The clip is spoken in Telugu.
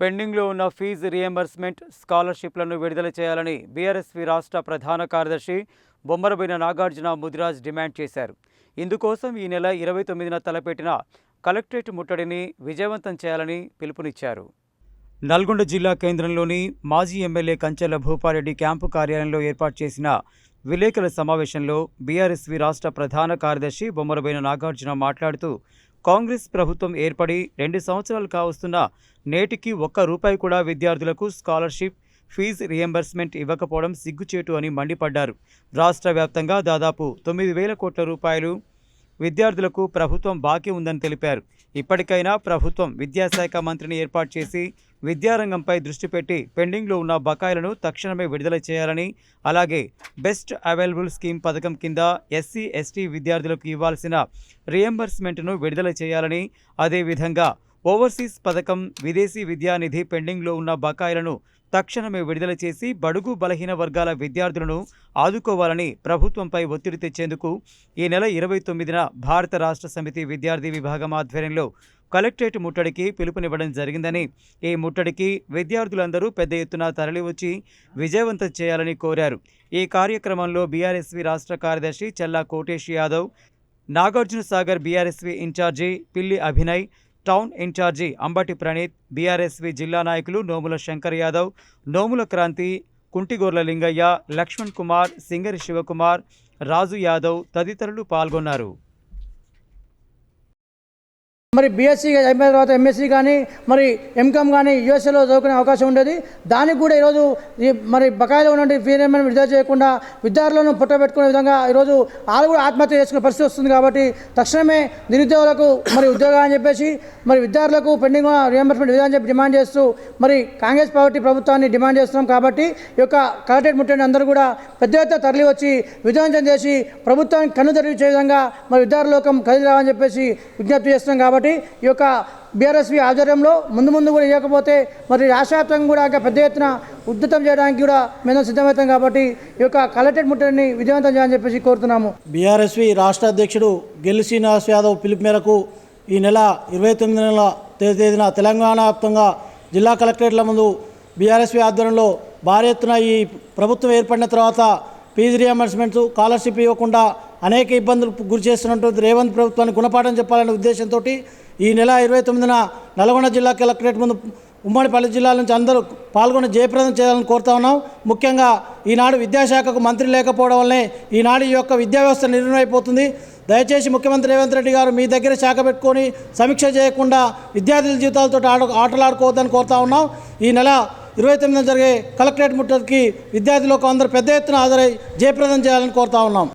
పెండింగ్లో ఉన్న ఫీజు రియంబర్స్మెంట్ స్కాలర్షిప్లను విడుదల చేయాలని బీఆర్ఎస్వి రాష్ట్ర ప్రధాన కార్యదర్శి బొమ్మరబోయిన నాగార్జున ముదిరాజ్ డిమాండ్ చేశారు. ఇందుకోసం ఈ నెల ఇరవై తొమ్మిదిన తలపెట్టిన కలెక్టరేట్ ముట్టడిని విజయవంతం చేయాలని పిలుపునిచ్చారు. నల్గొండ జిల్లా కేంద్రంలోని మాజీ ఎమ్మెల్యే కంచెల భూపారెడ్డి క్యాంపు కార్యాలయంలో ఏర్పాటు చేసిన విలేకరుల సమావేశంలో బీఆర్ఎస్వి రాష్ట్ర ప్రధాన కార్యదర్శి బొమ్మరబోయిన నాగార్జున మాట్లాడుతూ కాంగ్రెస్ ప్రభుత్వం ఏర్పడి రెండు సంవత్సరాలు కావస్తున్న నేటికి ఒక్క రూపాయి కూడా విద్యార్థులకు స్కాలర్షిప్ ఫీజు రియంబర్స్మెంట్ ఇవ్వకపోవడం సిగ్గుచేటు అని మండిపడ్డారు. రాష్ట్ర వ్యాప్తంగా దాదాపు తొమ్మిది వేల కోట్ల రూపాయలు విద్యార్థులకు ప్రభుత్వం బాకీ ఉందని తెలిపారు. ఇప్పటికైనా ప్రభుత్వం విద్యాశాఖ మంత్రిని ఏర్పాటు చేసి విద్యారంగంపై దృష్టి పెట్టి పెండింగ్లో ఉన్న బకాయిలను తక్షణమే విడుదల చేయాలని అలాగే బెస్ట్ అవైలబుల్ స్కీమ్ పథకం కింద ఎస్సీ ఎస్టీ విద్యార్థులకు ఇవ్వాల్సిన రియంబర్స్మెంట్ను విడుదల చేయాలని అదేవిధంగా ఓవర్సీస్ పథకం విదేశీ విద్యానిధి పెండింగ్లో ఉన్న బకాయిలను తక్షణమే విడుదల చేసి బడుగు బలహీన వర్గాల విద్యార్థులను ఆదుకోవాలని ప్రభుత్వంపై ఒత్తిడి తెచ్చేందుకు ఈ నెల ఇరవై తొమ్మిదిన భారత రాష్ట్ర సమితి విద్యార్థి విభాగం ఆధ్వర్యంలో కలెక్టరేట్ ముట్టడికి పిలుపునివ్వడం జరిగిందని ఈ ముట్టడికి విద్యార్థులందరూ పెద్ద ఎత్తున తరలివచ్చి విజయవంతం చేయాలని కోరారు. ఈ కార్యక్రమంలో బీఆర్ఎస్వి రాష్ట్ర కార్యదర్శి Chella Kotesh Yadav Nagarjuna Sagar BRSV incharge Pilli Abhinay town incharge Ambati Praneeth BRSV జిల్లా నాయకులు నోముల శంకర్ యాదవ్ నోముల క్రాంతి కుంటిగోర్ల లింగయ్య లక్ష్మణ్ కుమార్ సింగరి శివకుమార్ రాజు యాదవ్ తదితరులు పాల్గొన్నారు. మరి బీఎస్సీ అయిపోయిన తర్వాత ఎంఎస్సీ కానీ మరి ఎంకామ్ కానీ యూఎస్ఏలో చదువుకునే అవకాశం ఉండేది. దానికి కూడా ఈరోజు ఈ మరి బకాయిలో ఉన్నటువంటి ఫీ రియంబర్స్మెంట్ విడుదల చేయకుండా విద్యార్థులను పుట్టబెట్టుకునే విధంగా ఈరోజు వాళ్ళు కూడా ఆత్మహత్య చేసుకునే పరిస్థితి వస్తుంది కాబట్టి తక్షణమే నిరుద్యోగులకు మరి ఉద్యోగాలు అని చెప్పేసి మరి విద్యార్థులకు పెండింగ్ రియంబర్స్మెంట్ విధానం చెప్పి డిమాండ్ చేస్తూ మరి కాంగ్రెస్ పార్టీ ప్రభుత్వాన్ని డిమాండ్ చేస్తున్నాం కాబట్టి ఈ యొక్క కలెక్టరేట్ ముట్టని అందరూ కూడా పెద్ద ఎత్తున తరలి వచ్చి విధ్వంసం చేసి ప్రభుత్వానికి కన్ను తెరిచే విధంగా మరి విద్యార్థులోకం కదిలి రావని చెప్పేసి విజ్ఞప్తి చేస్తున్నాం కాబట్టి ఈ యొక్క బీఆర్ఎస్వి ఆధ్వర్యంలో ముందు ముందు కూడా ఇవ్వకపోతే మరి రాష్ట్రవ్యాప్తంగా కూడా పెద్ద ఎత్తున ఉద్ధృతం చేయడానికి కూడా మేము సిద్ధమవుతాం కాబట్టి ఈ యొక్క కలెక్టరేట్ ముట్టడిని విజయవంతం చేయాలని చెప్పేసి కోరుతున్నాము. బీఆర్ఎస్వి రాష్ట్ర అధ్యక్షుడు గెల్లి శ్రీనివాస్ యాదవ్ పిలుపు మేరకు ఈ నెల ఇరవై తొమ్మిది నెలల తేదీన తెలంగాణ వ్యాప్తంగా జిల్లా కలెక్టరేట్ల ముందు బీఆర్ఎస్వి ఆధ్వర్యంలో భారీ ఎత్తున ఈ ప్రభుత్వం ఏర్పడిన తర్వాత ఫీజు రియంబర్స్మెంట్స్ స్కాలర్షిప్ ఇవ్వకుండా అనేక ఇబ్బందులకు గురి చేస్తున్నటువంటి రేవంత్ ప్రభుత్వాన్ని గుణపాఠం చెప్పాలనే ఉద్దేశంతో ఈ నెల ఇరవై తొమ్మిదిన నల్గొండ జిల్లా కలెక్టరేట్ ముందు ఉమ్మడిపల్లి జిల్లాల నుంచి అందరూ పాల్గొని జయప్రదం చేయాలని కోరుతా ఉన్నాం. ముఖ్యంగా ఈనాడు విద్యాశాఖకు మంత్రి లేకపోవడం వల్లనే ఈనాడు ఈ యొక్క విద్యా వ్యవస్థ నిర్ణయమైపోతుంది దయచేసి ముఖ్యమంత్రి రేవంత్ రెడ్డి గారు మీ దగ్గర శాఖ పెట్టుకొని సమీక్ష చేయకుండా విద్యార్థుల జీవితాలతో ఆట ఆటలాడుకోవద్దని కోరుతా ఉన్నాం. ఈ నెల ఇరవై తొమ్మిదిన జరిగే కలెక్టరేట్ ముట్టడికి విద్యార్థులకు అందరూ పెద్ద ఎత్తున హాజరై జయప్రదం చేయాలని కోరుతా ఉన్నాం.